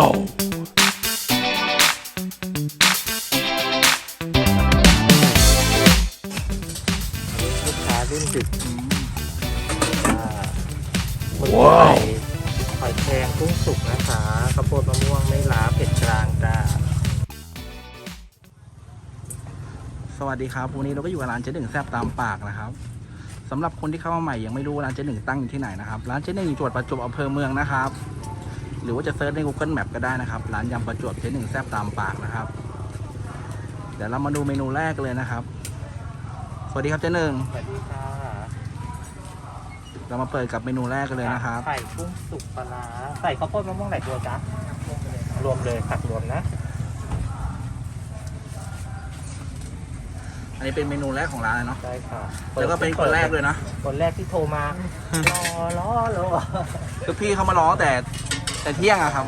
ลูกค้ารุ่นดึกอ่าหมึกว้าวไข่หอยแครงกุ้งสุกนะคะข้าวโพดมะม่วงไม่ล้าเผ็ดกลางจ้าสวัสดีครับ วันนี้เราก็อยู่กับร้านเจ๊หนึ่งแซบตามปากนะครับสำหรับคนที่เข้ามาใหม่ยังไม่รู้ว่าร้านเจ๊หนึ่งตั้งอยู่ที่ไหนนะครับ ร้านเจ๊หนึ่งอยู่จังหวัดประจวบอำเภอเมืองนะครับ หรือว่าจะเซิร์ชใน Google Map ก็ได้นะครับร้านยำประจวบเจ๊หนึ่งแซบตามปากนะครับ เดี๋ยวเรามาดูเมนูแรกเลยนะครับ สวัสดีครับเจ๊หนึ่งสวัสดีค่ะเรามาเปิดกับเมนูแรกกันเลยนะครับไข่กุ้งสุกปลาร้าใส่ข้าวโพดมะม่วงไหนตัวจ๊ะรวมเลยผักรวมนะ อันนี้เป็นเมนูแรกของร้านเลยเนาะได้ค่ะแล้วก็เป็นคนแรกเลยนะคนแรกที่โทรมารอรอรอคือพี่เขามาร้องแต่ แต่เที่ยงอะครับ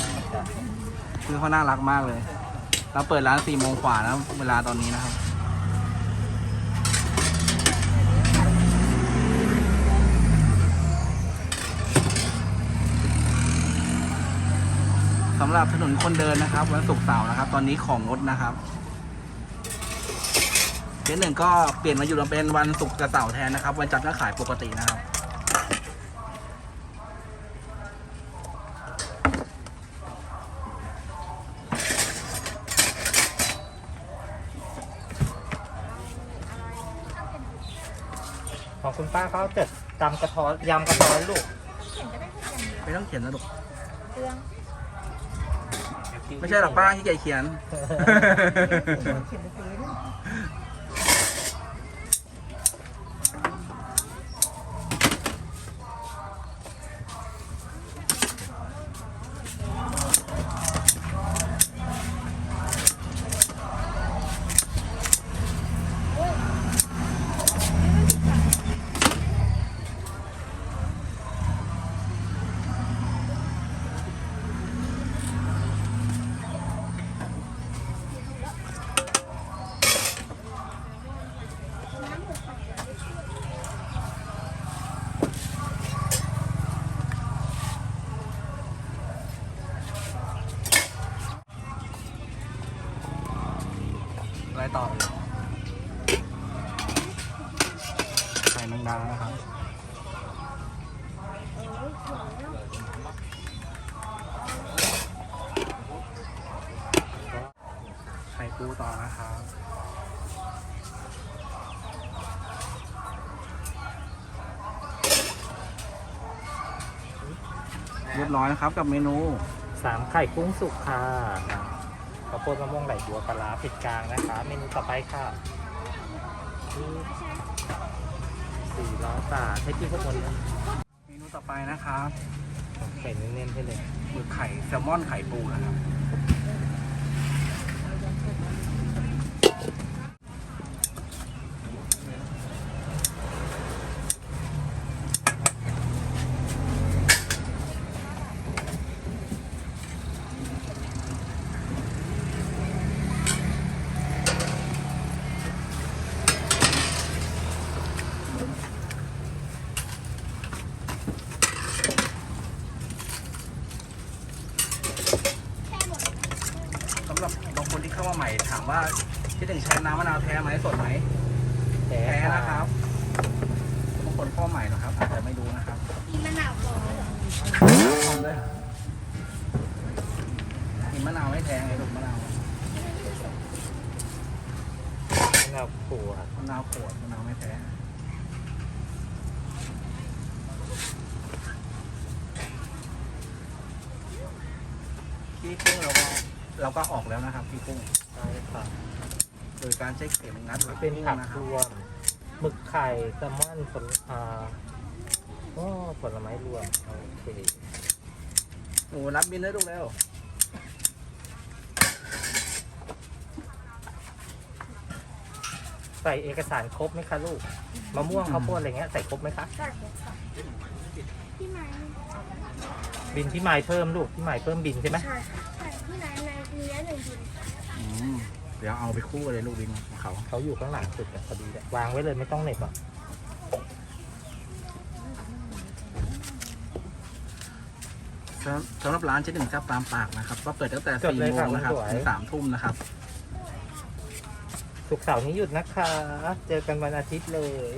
คือเขาน่ารักมากเลย เราเปิดร้านสี่โมงกว่านะเวลาตอนนี้นะครับสำหรับถนนคนเดินนะครับ วันศุกร์เสาร์นะครับ ตอนนี้ของงดนะครับเจ๊หนึ่งก็เปลี่ยนมาอยู่เป็นวันศุกร์กับเสาร์แทนนะครับ วันจันทร์ก็ขายปกตินะครับ คุณป้าเขาจะจำกระท้อนยำกระท้อนลูกไม่ต้องเขียนนะลูกเรื่องไม่ใช่หรอกป้าที่ใหญ่เขียน เขียนไปซื้อ อะไรต่อไข่แมงดานะครับ ไข่ปูต่อนะครับ เรียบร้อยนะครับกับเมนู สามไข่กุ้งสุกค่ะข้าวโพดมะม่วงไหลบัวปลาร้าเผ็ดกลางนะคะ เมนูต่อไปค่ะสี่ล้อตาใช้ที่พวกคนเลยเมนูต่อไปนะครับ ไข่เน้นๆให้เลยหมึกไข่แซลมอนไข่ปูนะครับ สำหรับบางคนที่เข้ามาใหม่ถามว่าที่หนึ่งใช้น้ำมะนาวแท้ไหมสดไหม แท้ แท้นะครับบางคนเข้าใหม่นะครับอาจจะไม่รู้นะครับ มีมะนาวร้อนเหรอ ทำด้วยมีมะนาวไม่แท้ไงลูกมะนาว มะ นาวขวดมะนาวขวดมะนาวไม่แท้ขี้กุ้งเราก็เราก็ออกแล้วนะครับขี้กุ้งใช่ค่ะโดยการใช้เข็มงัดหรือเป็นผักนะครรับวมหมึกไข่แซลมอนผลอ่าก็ผลไม้รวมโอเค หนูรับบินได้ลูกแล้ว ใส่เอกสารครบไหมคะลูกมะม่วงข้าวโพดอะไรเงี้ยใส่ครบไหมคะใช่ค่ะพี่ไม้บินที่หมายเพิ่มลูกที่หมายเพิ่มบินใช่ไหมใช่ค่ะใช่พี่ไม้ในเนื้อหนึ่งบินอืมเดี๋ยวเอาไปคู่กันเลยลูกบินของเขาเขาอยู่ข้างหลังสุดอะพอดีเลยวางไว้เลยไม่ต้องเหน็บอะสำสำหรับร้านเจ๊หนึ่งแซ่บตามปากนะครับ ก็เปิดตั้งแต่จดสี่เลยโมค่ะงนะครับสวย ถึงสามทุ่มนะครับ สุกร์เสาร์นี้หยุดนะคะ เจอกันวันอาทิตย์เลย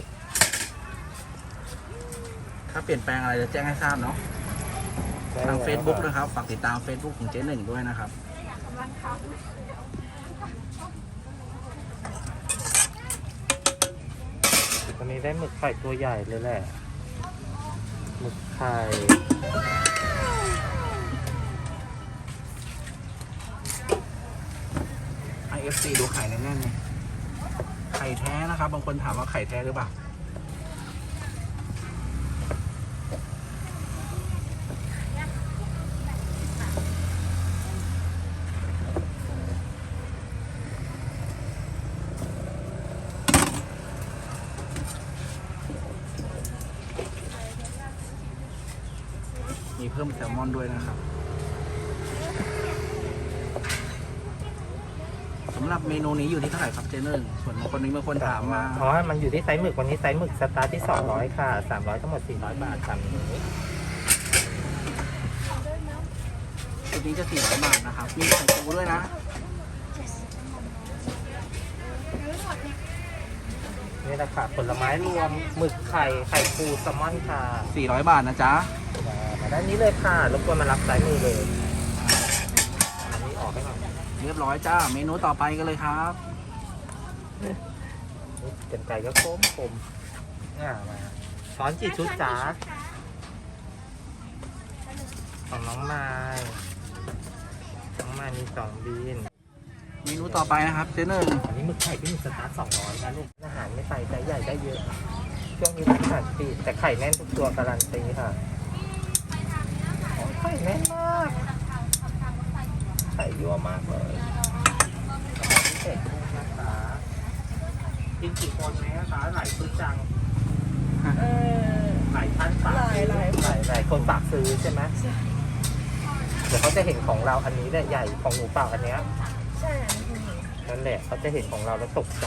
ถ้าเปลี่ยนแปลงอะไรจะแจ้งให้ทราบเนาะ ทาง Facebook นะครับ ฝากติดตาม Facebook ของเจ๊หนึ่งด้วยนะครับวันนี้ได้หมึกไข่ตัวใหญ่เลยแหละ หมึกไข่ IFC ดูไข่แน่นๆเลยไข่แท้นะครับ บางคนถามว่าไข่แท้หรือเปล่า มีเพิ่มแซลมอนด้วยนะครับ สำหรับ เมนูนี้อยู่ที่เท่าไหร่ครับเจเนอร์ส่วนบางคนนี้บางคนถามมาอ๋อ มันอยู่ที่ไซส์หมึกวันนี้ไซส์หมึกสตาร์ทที่ 200 ค่ะ 300ทั้งหมด 400 บาทค่ะนี้ชุดนี้จะ400บาทนะครับ มีไข่ปูด้วยนะ นี่แหละค่ะผลไม้รวมหมึกไข่ไข่ปูแซลมอนค่ะ400 บาทนะจ๊ะมาด้านนี้เลยค่ะรบกวนมารับซ้ายมือเลยอันนี้ออกให้หน่อย เรียบร้อยจ้า เมนูต่อไปกันเลยครับนี่กันไก่ก็โค้มคมอ่ามาช้อนกี่ชุดจ้าของน้องไม้น้องไม้มีสองบีนเมนูต่อไปนะครับเจเนอร์อันนี้หมึกไข่ที่มีสตาร์ทสองร้อยนะลูกอาหารไม่ใส่ใจใหญ่ได้เยอะช่วงนี้ร้านอาหารปิดแต่ไข่แน่นทุกตัวการันตีค่ะโอ้ยไข่แน่นมากไข่ยั่วมากเลยพิเศษกุ้งนะคะกินกี่คนไหมนะคะหลายชุดจังเออ หลายท่านฝากซื้อหลายหลาย หลายหลายคนฝากซื้อใช่ไหมเดี๋ยวเขาจะเห็นของเราอันนี้แหละใหญ่ของหนูเปล่าอันเนี้ยใช่อันนี้นั่นแหละเขาจะเห็นของเราแล้วตกใจ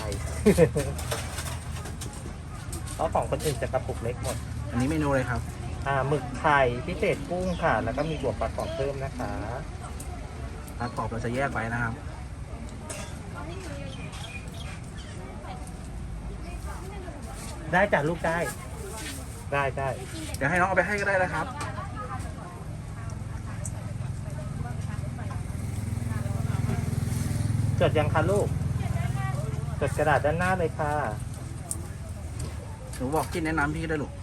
เพราะของคนอื่นจะกระปุกเล็กหมด อันนี้เมนูเลยครับ อ่าหมึกไข่พิเศษกุ้งค่ะ แล้วก็มีบวกปลากรอบเพิ่มนะคะ ปลากรอบเราจะแยกไว้นะครับ ได้จ้ะลูกได้ ได้ได้เดี๋ยวให้น้องเอาไปให้ก็ได้นะครับ จดยังคะลูก จดกระดาษด้านหน้าเลยค่ะ หนูบอกที่แนะนำพี่ได้ลูก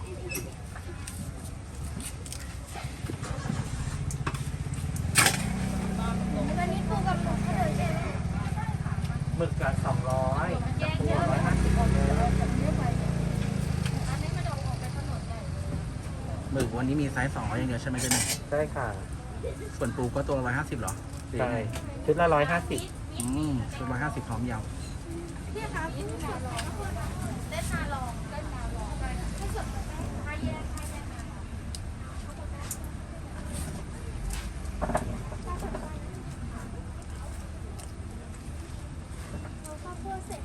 วันนี้ปูกับหมูเขาเดินเอง หมึกกับสองร้อยกับปูร้อยห้าสิบเลย หมึก วันนี้มีไซส์200อย่างเดียวใช่ไหมเจเนอร์ได้ค่ะส่วนปูก็ตัว150เหรอหรือใช่ยังไงชุดละร้อยห้าสิบอืมชุด150พร้อมยำพี่คะพี่ขอลองเล่นมาลองเล่นมาลองได้ค่ะถ้าสดถ้าแยกให้ได้ไหมเราก็พูดเสร็จ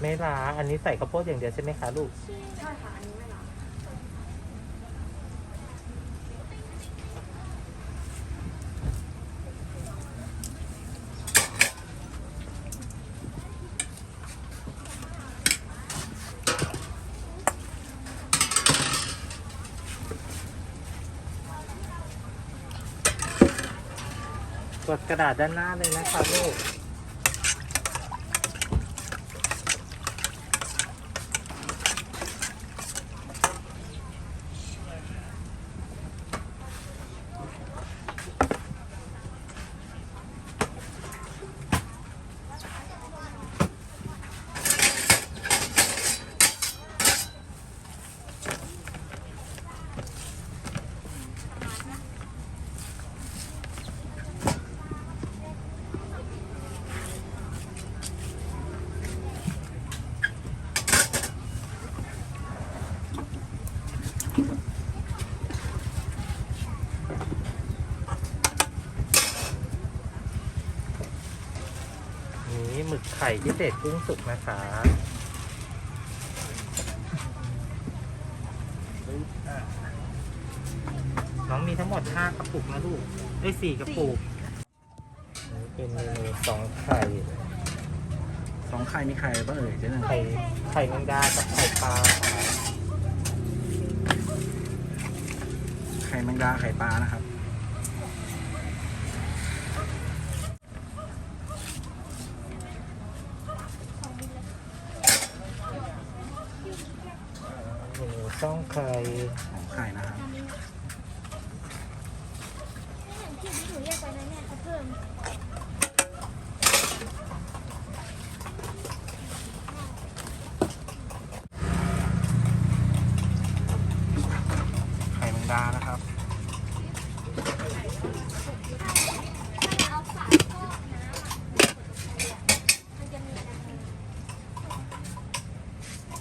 ไม่ล้าอันนี้ใส่ข้าวโพดอย่างเดียวใช่ไหมคะลูก ใช่ค่ะ อันนี้ กดกระดาษด้านหน้าเลยนะคะลูก นี่หมึกไข่พิเศษกุ้งสุกนะคะปึ๊บอะน้องมีทั้งหมดห้ากระปุกนะลูกได้สี่กระปุกนี่เป็นเมนูสองไข่สองไข่มีไข่อะไรบ้างเอ่ยเจ๊หนึ่งไข่ไข่แมงดากับไข่ปลาค่ะไข่แมงดาไข่ปลานะครับ เมนูสอง ไข่สองไข่นะครับ ที่หนูเรียกไปนะเนี่ยเขาเพิ่ม ไข่แมงดานะครับ เอาฝาครอบน้ำมันจะมีอะไร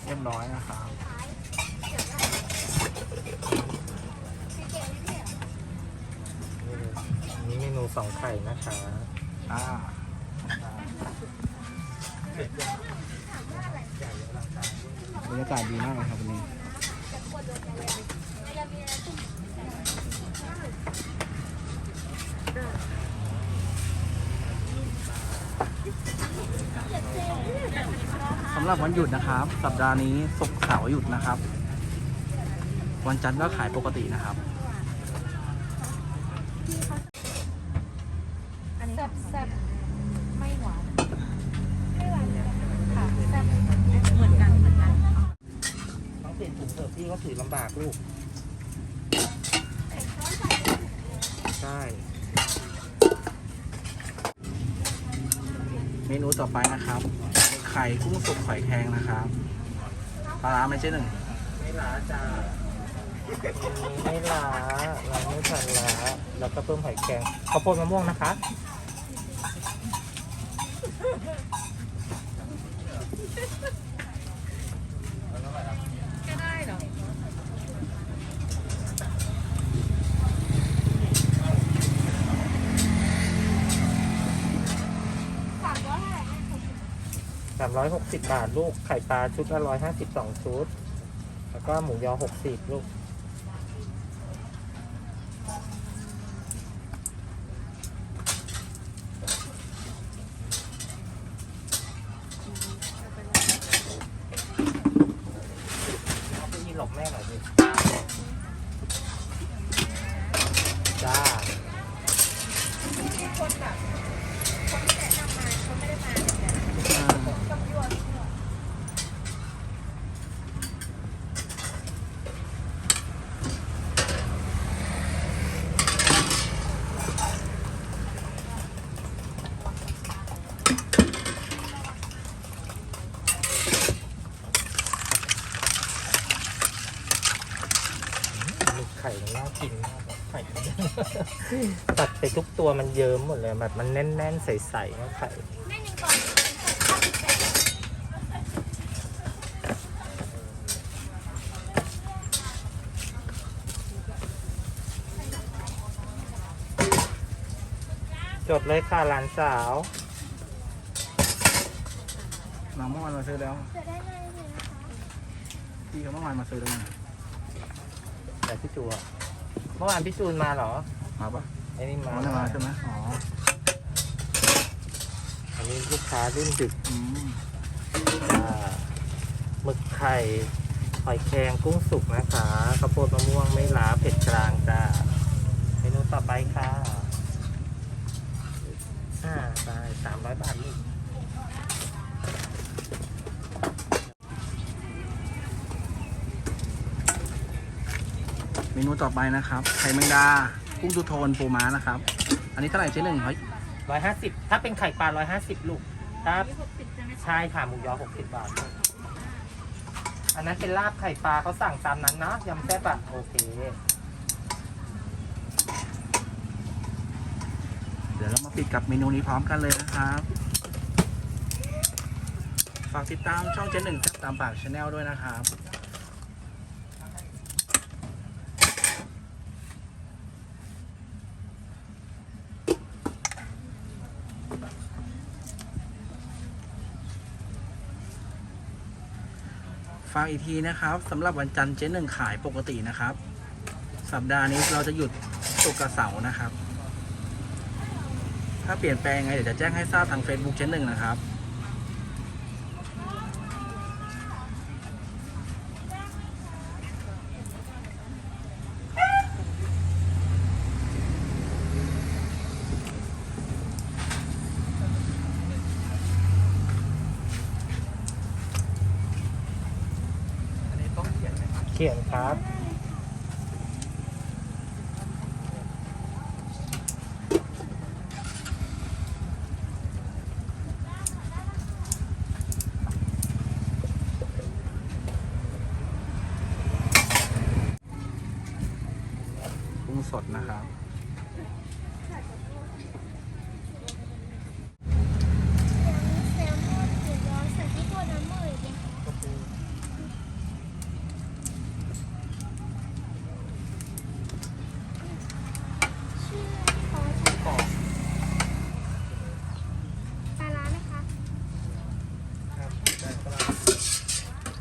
เรียบร้อยนะครับ นี่เมนูสองไข่นะคะ อ่า บรรยากาศดีมากเลยครับวันนี้สำหรับวันหยุดนะครับ สัปดาห์นี้ศุกร์เสาร์หยุดนะครับ วันจันทร์ก็ขายปกตินะครับ อันนี้แซ่บๆไม่หวาน ไม่หวานค่ะแซ่บเหมือนกันเหมือนกัน ต้องเปลี่ยนถุงเถอะพี่ก็ถือลำบากลูก ใช่ เมนูต่อไปนะครับ ไข่กุ้งสุกไข่แครงนะครับ ปลาร้าไหม่ใช่หนึ่ง ไม่ล้าจ้าไม่ล้าเราไม่ทันล้าแล้วก็เพิ่มหอยแครงข้าวโพดมะม่วงนะคะ ก็ได้เหรอสามร้อยเท่าไหร่นะ สามร้อยหกสิบบาทลูกไข่ปลาชุดละร้อยห้าสิบสองชุด แล้วก็หมูยอหกสิบลูก เอาไปยินหลบแม่หน่อยดิจ้า มีไข่มันน่ากินมากอะไข่ ตัดไปทุกตัวมันเยิ้มหมดเลยแบบมันแน่นๆ ใสๆนะไข่แม่หนึ่งก่อนห้าสิบแปดจดเลยค่ะหลานสาวน้องเมื่อวานมาซื้อแล้วจะได้เลยเลยนะคะพี่เขาเมื่อวานมาซื้อแล้วไงแต่พี่จูอะเมื่อวานพี่จูนมาเหรอ มาปะไอ้นี่อ๋มาอจะมาใช่ไหมอ๋อ อันนี้ลูกค้ารุ่นดึกอืมจ้าหมึกไข่หอยแครงกุ้งสุกนะคะข้าวโพดมะม่วงไม่ล้าเผ็ดกลางจ้าเมนูต่อไปค่ะอ่าใช่สามร้อยบาทลูกเมนูต่อไปนะครับ ไข่แมงดา กุ้งสุโทนปูม้านะครับ อันนี้เท่าไหร่เจ๊หนึ่งเฮ้ยร้อยห้าสิบถ้าเป็นไข่ปลาร้อยห้าสิบลูกถ้าหกสิบใช่ไหมใช่ค่ะหมูยอหกสิบบาท อันนั้นเป็นลาบไข่ปลาเขาสั่งตามนั้นนะยำแซ่บอะโอเค เดี๋ยวเรามาปิดกับเมนูนี้พร้อมกันเลยนะครับ ฝากติดตามช่องเจ๊หนึ่งแซ่บตามปากชาแนลด้วยนะครับ ฝากอีกทีนะครับสำหรับวันจันทร์เจ๊หนึ่งขายปกตินะครับ สัปดาห์นี้เราจะหยุดศุกร์กับเสาร์นะครับ ถ้าเปลี่ยนแปลงไงเดี๋ยวจะแจ้งให้ทราบทาง Facebook เช่นหนึ่งนะครับ อันนี้ต้องเขียนไหมครับ เขียนครับ กุ้งสดนะครับ แซลมอนหรือว่าใส่ที่ตัวน้ำมือเนี่ยชื่อขอชื่อปลาร้าไหมคะ ครับได้ครับ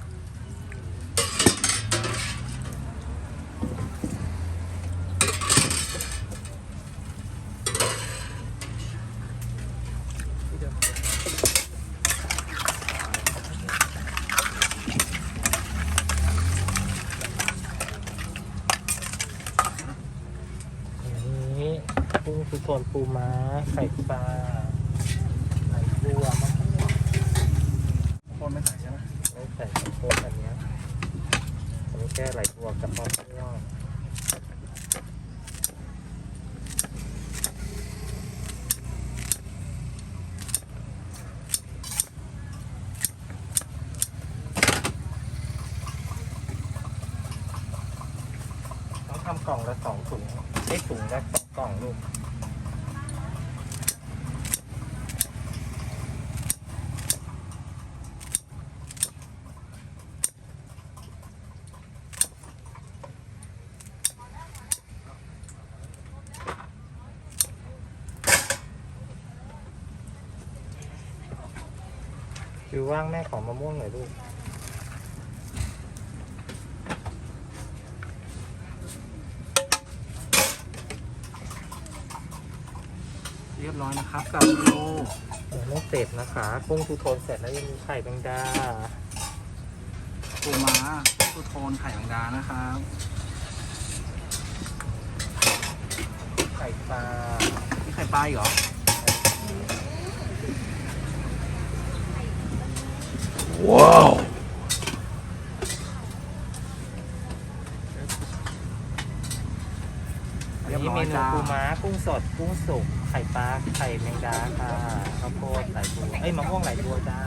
อันนี้ กุ้งคือโคนปูม้าไข่ปลาไหลบัวมะม่วง คนไม่ใส่ใช่ไหม ไม่ใส่ข้าวโพดอันเนี้ยอันนี้แค่ไหลบัวกับมะม่วงต้องทำกล่องละสองถุง ได้สองกล่องลูกคือว่างแม่ขอมะม่วงหน่อยลูก เรียบร้อย นะครับกับเมนูเดี๋ยวไม่เสร็จนะคะกุ้งทูโทนเสร็จแล้วยังมีไข่แมงดาปูม้ากุ้งโทนไข่แมงดานะครับไข่ปลามีไข่ปลาอีกเหรออันเรียบ นี้ร้อเมยนูจ้า ปูม้ากุ้งสด กุ้งสุก ไข่ปลา ไข่แมงดาค่ะข้าวโพดไหลบัวเอ้ยมะม่วงไหลบัวจ้า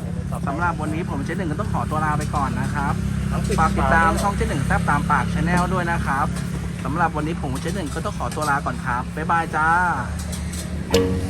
เมนูต่อไปสำหรับวันนี้ผมเจ๊หนึ่งก็ต้องขอตัวลาไปก่อนนะครับน้องปิฝากติดตามฝช่องเจ๊หนึ่งแซบตามปากชาแนลด้วยนะครับสำหรับวันนี้ผมเจ๊หนึ่งก็ต้องขอตัวลาก่อนครับบ๊ายบายจ้าา